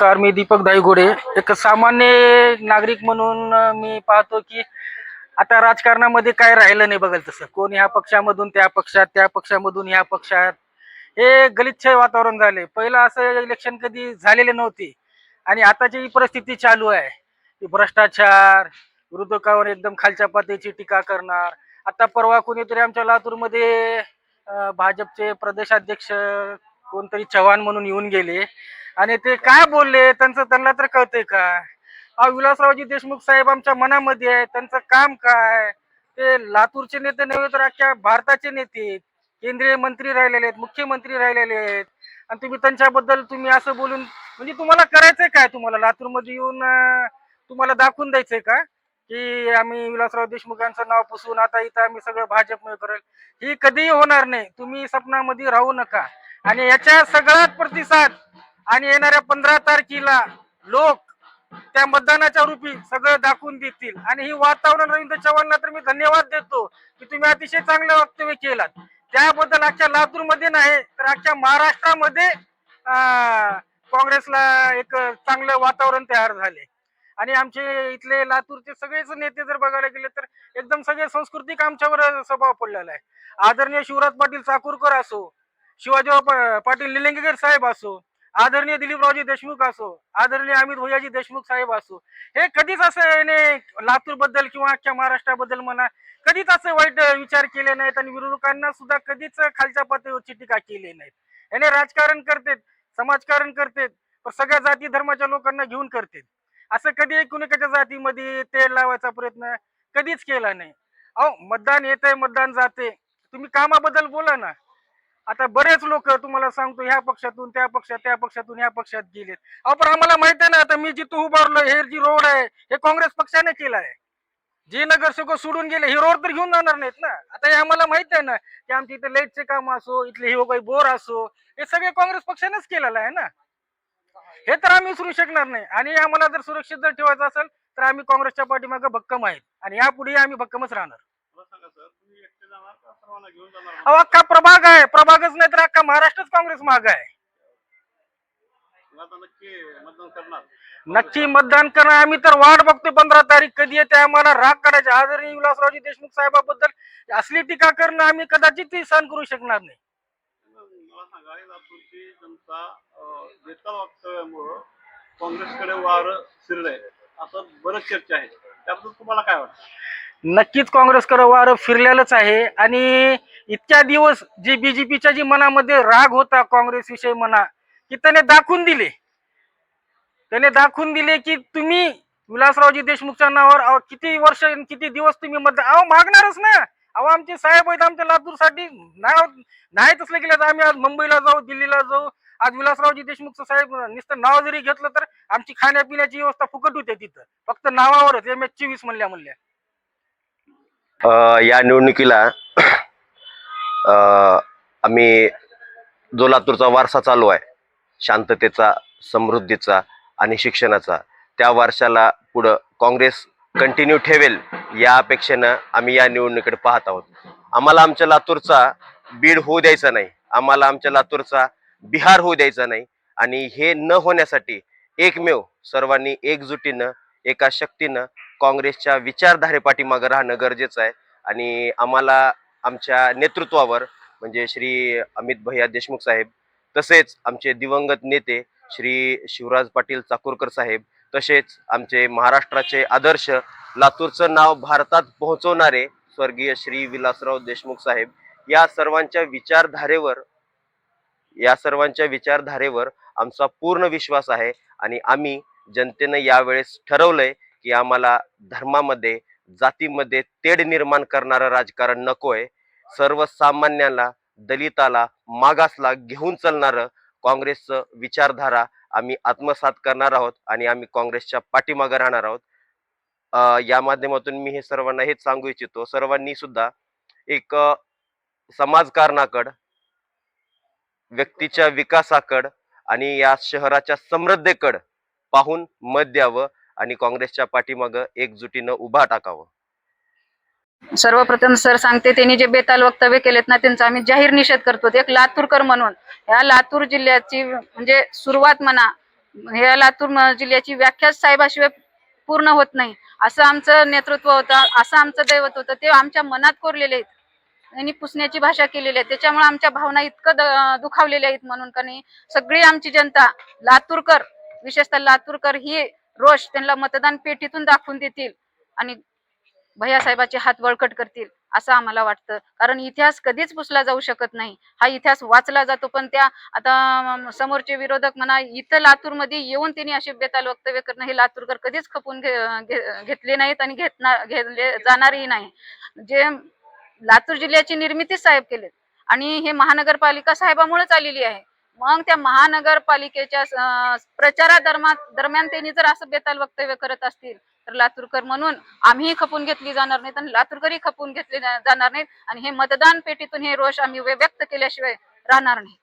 नमस्कार मी दीपक धाईगोडे एक सामान्य नागरिक म्हणून मी पाहतो की आता राजकारणामध्ये काय राहिलं नाही बघाल तसं. कोण ह्या पक्षामधून त्या पक्षात त्या पक्षामधून ह्या पक्षात. हे गलिच्छ वातावरण झाले पहिलं असं इलेक्शन कधी झालेले नव्हते. आणि आताची ही परिस्थिती चालू आहे. की भ्रष्टाचार विरोधकावर एकदम खालच्या पातळीची टीका करणार. आता परवा कोणीतरी आमच्या लातूरमध्ये भाजपचे प्रदेशाध्यक्ष कोणतरी चव्हाण म्हणून येऊन गेले. आणि ते काय बोलले त्यांचं त्यांना तर कळतंय का? अहो विलासरावजी देशमुख साहेब आमच्या मनामध्ये आहे त्यांचं काम काय? ते लातूरचे नेते नव्हे तर अख्ख्या भारताचे नेते केंद्रीय मंत्री राहिलेले आहेत मुख्यमंत्री राहिलेले आहेत. आणि तुम्ही त्यांच्याबद्दल तुम्ही असं बोलून म्हणजे तुम्हाला करायचंय काय तुम्हाला? लातूरमध्ये येऊन तुम्हाला दाखवून द्यायचंय का? की आम्ही विलासराव देशमुखांचं नाव पुसून आता इथं आम्ही सगळं भाजपमुळे करेल. ही कधीही होणार नाही. तुम्ही सपनामध्ये राहू नका. आणि याच्या सगळ्यात प्रतिसाद आणि येणाऱ्या पंधरा तारखेला लोक त्या मतदानाच्या रूपी सगळं दाखवून देतील. आणि ही वातावरण रवींद्र चव्हाणला तर मी धन्यवाद देतो की तुम्ही अतिशय चांगलं वक्तव्य केलात. त्याबद्दल अख्ख्या लातूरमध्ये नाही तर अख्ख्या महाराष्ट्रामध्ये काँग्रेसला एक चांगलं वातावरण तयार झाले आणि आमचे इथले लातूरचे सगळेच नेते जर बघायला गेले तर एकदम सगळे सांस्कृतिक आमच्यावर स्वभाव पडलेला आहे. आदरणीय शिवराज पाटील चाकूरकर असो शिवाजीराव पाटील निलंगेकर साहेब असो आदरणीय दिलीपरावजी देशमुख असो आदरणीय अमित भैयाजी देशमुख साहेब असो हे कधीच असं याने लातूरबद्दल किंवा अख्ख्या महाराष्ट्राबद्दल म्हणा कधीच असं वाईट विचार केले नाहीत आणि विरोधकांना सुद्धा कधीच खालच्या पातळीवरची टीका केली नाहीत. याने राजकारण करतेत समाजकारण करतेत पण सगळ्या जाती धर्माच्या लोकांना घेऊन करतेत. असं कधी कुणाच्या जातीमध्ये तेल लावायचा प्रयत्न कधीच केला नाही. अहो मतदान येतंय मतदान जाते तुम्ही कामाबद्दल बोला ना. आता बरेच लोक तुम्हाला सांगतो ह्या पक्षातून त्या पक्षात त्या पक्षातून ह्या पक्षात गेलेत. अहो पण आम्हाला माहीत आहे ना आता मी जिथं उभारलो हे जी रोड आहे हे काँग्रेस पक्षाने केलं आहे. जे नगरसेवक सोडून गेले हे रोड तर घेऊन जाणार नाहीत ना. आता हे आम्हाला माहीत आहे ना की आमच्या इथे लाईटचे काम असो इथले हे काही बोर असो हे सगळे काँग्रेस पक्षानेच केलेलं आहे ना. हे तर आम्ही विसरू शकणार नाही. आणि आम्हाला जर सुरक्षित जर ठेवायचं असेल तर आम्ही काँग्रेसच्या पाठीमागे भक्कम आहेत. आणि यापुढेही आम्ही भक्कमच राहणार मला सांगा सर तुम्ही एकटे जाणार का सर्वांना घेऊन जाणार अहो अख्खा प्रभाग आहे. प्रभागच नाही तर अख्खा महाराष्ट्रच काँग्रेस माग आहे. नक्की मतदान करणार. आम्ही तर वाट बघतोय पंधरा तारीख कधी येते. आम्हाला राग काढायचे. आदरणीय विलासरावजी देशमुख साहेबाबद्दल असली टीका करणं आम्ही कदाचित ती सहन करू शकणार नाही. काँग्रेसकडे वार फिरलंय असं बरंच चर्चा आहे. त्याबद्दल तुम्हाला काय वाटतं? नक्कीच काँग्रेसकडे वारं फिरलेलंच आहे. आणि इतक्या दिवस जे बीजेपीच्या जी मनामध्ये राग होता काँग्रेस विषयी म्हणा की त्याने दाखवून दिले. त्याने दाखवून दिले की तुम्ही विलासरावजी देशमुखच्या नावावर अहो, किती वर्ष किती दिवस तुम्ही मत अहो मागणारच ना. अहो आमचे साहेब आहेत आमच्या लातूरसाठी नाव नाही तसले गेले तर आम्ही आज मुंबईला जाऊ दिल्लीला जाऊ. आज विलासरावजी देशमुखचं साहेब नुसतं नाव जरी घेतलं तर आमची खाण्यापिण्याची व्यवस्था फुकट होते तिथं. फक्त नावावरच एम एच चोवीस म्हणल्या म्हणल्या या निवडणुकीला अ, आम्ही जो लातूरचा वारसा चालू आहे. शांततेचा समृद्धीचा आणि शिक्षणाचा. त्या वारशाला पुढं काँग्रेस कंटिन्यू ठेवेल या अपेक्षेनं आम्ही या निवडणुकीकडे पाहत आहोत. आम्हाला आमच्या लातूरचा बीड होऊ द्यायचा नाही. आम्हाला आमच्या लातूरचा बिहार होऊ द्यायचा नाही. आणि हे न होण्यासाठी एकमेव सर्वांनी एकजुटीनं एका शक्तीनं काँग्रेसच्या विचारधारेपाठीमागं राहणं गरजेचं आहे. आणि आम्हाला आमच्या नेतृत्वावर म्हणजे श्री अमित भैया देशमुख साहेब तसेच आमचे दिवंगत नेते श्री शिवराज पाटील चाकूरकर साहेब तसेच आमचे महाराष्ट्राचे आदर्श लातूरचं नाव भारतात पोहोचवणारे स्वर्गीय श्री विलासराव देशमुख साहेब या सर्वांच्या विचारधारेवर या सर्वांच्या विचारधारेवर आमचा पूर्ण विश्वास आहे. आणि आम्ही जनतेनं यावेळेस ठरवलंय की आम्हाला धर्मामध्ये जातीमध्ये तेढ निर्माण करणारं राजकारण नकोय. सर्वसामान्याला दलिताला मागासला घेऊन चालणारं काँग्रेसचं विचारधारा आम्ही आत्मसात करणार आहोत आणि आम्ही काँग्रेसच्या पाठीमागे राहणार आहोत. या माध्यमातून मी हे सर्वांना हेच सांगू इच्छितो. सर्वांनी सुद्धा एक समाजकारणाकड व्यक्तीच्या विकासाकड आणि या शहराच्या समृद्धेकड पाहून मत द्यावं. आणि काँग्रेसच्या पाठीमागं एकजुटीनं उभा टाकावं. सर्वप्रथम सर सांगते त्यांनी जे बेताल वक्तव्य केलेत ना त्यांचा आम्ही जाहीर निषेध करतो. एक लातूरकर म्हणून. या लातूर जिल्ह्याची म्हणजे सुरुवात म्हणा या लातूर जिल्ह्याची व्याख्याच साहेबाशिवाय पूर्ण होत नाही. असं आमचं नेतृत्व होतं असं आमचं दैवत होतं ते आमच्या मनात कोरलेले आहेत. त्यांनी पुसण्याची भाषा केलेली आहे. त्याच्यामुळे आमच्या भावना इतकं दुखावलेल्या आहेत म्हणून. का नाही सगळी आमची जनता लातूरकर विशेषतः लातूरकर ही रोष त्यांना मतदान पेटीतून दाखवून देतील आणि भैयासाहेबाचे हात बळकट करतील असं आम्हाला वाटतं. कारण इतिहास कधीच पुसला जाऊ शकत नाही. हा इतिहास वाचला जातो पण त्या आता समोरचे विरोधक म्हणा इथं लातूरमध्ये येऊन त्यांनी असे बेताल वक्तव्य करणं हे लातूरकर कधीच खपून घे- घेतले नाहीत आणि घेतणार घेतले जाणारही नाही. जे लातूर जिल्ह्याची निर्मिती साहेब केलेत आणि हे महानगरपालिका साहेबामुळेच आलेली आहे. मग त्या महानगरपालिकेच्या प्रचारा दरम्यान त्यांनी जर असं बेताल वक्तव्य करत असतील तर लातूरकर म्हणून आम्हीही खपून घेतली जाणार नाहीत आणि लातूरकरही खपून घेतले जाणार नाहीत. आणि हे मतदान पेटीतून हे रोष आम्ही व्य- व्यक्त केल्याशिवाय राहणार नाही.